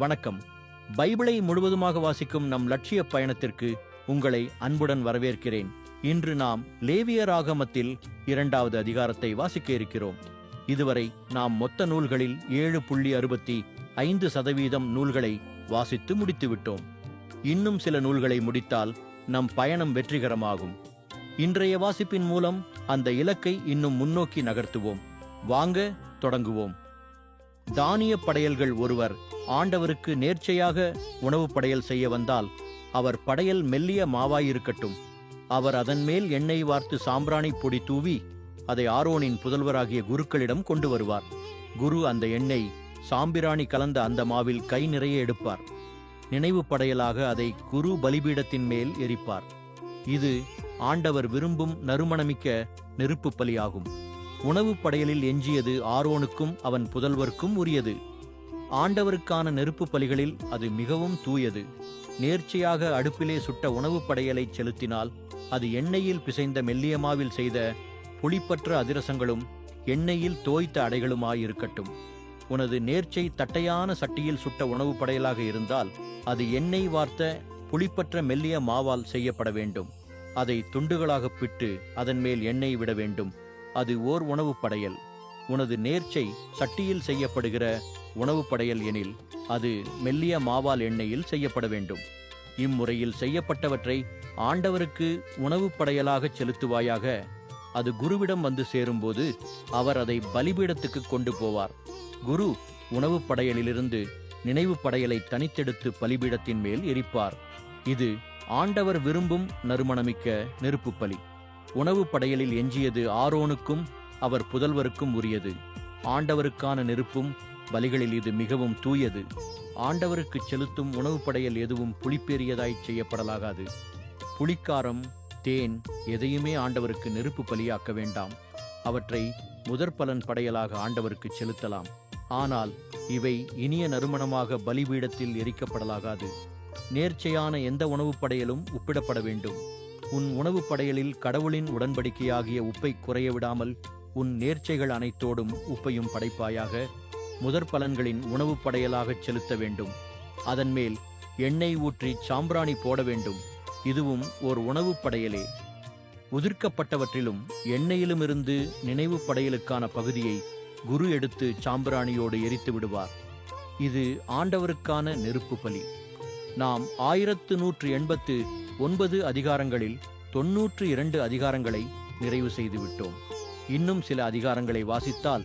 வணக்கம். பைபிளை முழுவதுமாக வாசிக்கும் நம் லட்சிய பயணத்திற்கு உங்களை அன்புடன் வரவேற்கிறேன். இன்று நாம் லேவியராகமத்தில் இரண்டாவது அதிகாரத்தை வாசிக்க இருக்கிறோம். இதுவரை நாம் மொத்த நூல்களில் ஏழு புள்ளி அறுபத்தி ஐந்து சதவீதம் நூல்களை வாசித்து முடித்துவிட்டோம். இன்னும் சில நூல்களை முடித்தால் நம் பயணம் வெற்றிகரமாகும். இன்றைய வாசிப்பின் மூலம் அந்த இலக்கை இன்னும் முன்னோக்கி நகர்த்துவோம். வாங்க தொடங்குவோம். தானிய படையல்கள் ஒருவர் ஆண்டவருக்கு நேர்ச்சையாக உணவு படையல் செய்ய வந்தால் அவர் படையல் மெல்லிய மாவாயிருக்கட்டும். அவர் அதன் மேல் எண்ணெய் வார்த்து சாம்பிராணி பொடி தூவி அதை ஆரோனின் புதல்வராகிய குருக்களிடம் கொண்டு வருவார். குரு அந்த எண்ணெய் சாம்பிராணி கலந்த அந்த மாவில் கை நிறைய எடுப்பார். நினைவு படையலாக அதை குரு பலிபீடத்தின் மேல் எரிப்பார். இது ஆண்டவர் விரும்பும் நறுமணமிக்க நெருப்பு பலியாகும். உணவு படையலில் எஞ்சியது ஆரோனுக்கும் அவன் புதல்வர்க்கும் உரியது. ஆண்டவருக்கான நெருப்பு பலிகளில் அது மிகவும் தூயது. நேர்ச்சையாக அடுப்பிலே சுட்ட உணவு படையலை செலுத்தினால் அது எண்ணெயில் பிசைந்த மெல்லியமாவில் செய்த புளிப்பற்ற அதிரசங்களும் எண்ணெயில் தோய்த்த அடைகளுமாயிருக்கட்டும். உனது நேர்ச்சை தட்டையான சட்டியில் சுட்ட உணவு படையலாக இருந்தால் அது எண்ணெய் வார்த்த புளிப்பற்ற மெல்லிய மாவால் செய்யப்பட வேண்டும். அதை துண்டுகளாக பிட்டு அதன் மேல் எண்ணெய் விட வேண்டும். அது ஓர் உணவு படையல். உனது நேர்ச்சை சட்டியில் செய்யப்படுகிற உணவு படையல் எனில் அது மெல்லிய மாவால் எண்ணெயில் செய்யப்பட வேண்டும். இம்முறையில் செய்யப்பட்டவற்றை ஆண்டவருக்கு உணவு படையலாக செலுத்துவாயாக அது குருவிடம் வந்து சேரும்போது அவர் அதை பலிபீடத்துக்கு கொண்டு போவார். குரு உணவு படையலிலிருந்து நினைவு படையலை தனித்தெடுத்து பலிபீடத்தின் மேல் எரிப்பார். இது ஆண்டவர் விரும்பும் நறுமணமிக்க நெருப்பு பலி. உணவு படையலில் எஞ்சியது ஆரோனுக்கும் அவர் புதல்வருக்கும் உரியது. ஆண்டவருக்கான நெருப்பும் பலிகளில் இது மிகவும் தூயது. ஆண்டவருக்கு செலுத்தும் உணவு படையல் எதுவும் புளிப்பேறியதாய் செய்யப்படலாகாது. புளிக்காரம் தேன் எதையுமே ஆண்டவருக்கு நெருப்பு பலியாக்க வேண்டாம். அவற்றை முதற் பலன் படையலாக ஆண்டவருக்கு செலுத்தலாம். ஆனால் இவை இனிய நறுமணமாக பலிபீடத்தில் எரிக்கப்படலாகாது. நேர்ச்சையான எந்த உணவுப் படையலும் உப்பிடப்பட வேண்டும். உன் உணவுப் படையலில் கடவுளின் உடன்படிக்கையாகிய உப்பை குறைய விடாமல் உன் நேர்ச்சைகள் அனைத்தோடும் உப்பையும் படைப்பாயாக முதற் பலன்களின் உணவுப் படையலாகச் செலுத்த வேண்டும். அதன் மேல் எண்ணெய் ஊற்றி சாம்பிராணி போட வேண்டும். இதுவும் ஓர் உணவுப் படையலே. உதிர்க்கப்பட்டவற்றிலும் எண்ணெயிலுமிருந்து நினைவு படையலுக்கான பகுதியை குரு எடுத்து சாம்பிராணியோடு எரித்து விடுவார். இது ஆண்டவருக்கான நெருப்பு பலி. நாம் ஆயிரத்து நூற்று எண்பத்து ஒன்பது அதிகாரங்களில் தொன்னூற்று இரண்டு அதிகாரங்களை நிறைவு செய்துவிட்டோம். இன்னும் சில அதிகாரங்களை வாசித்தால்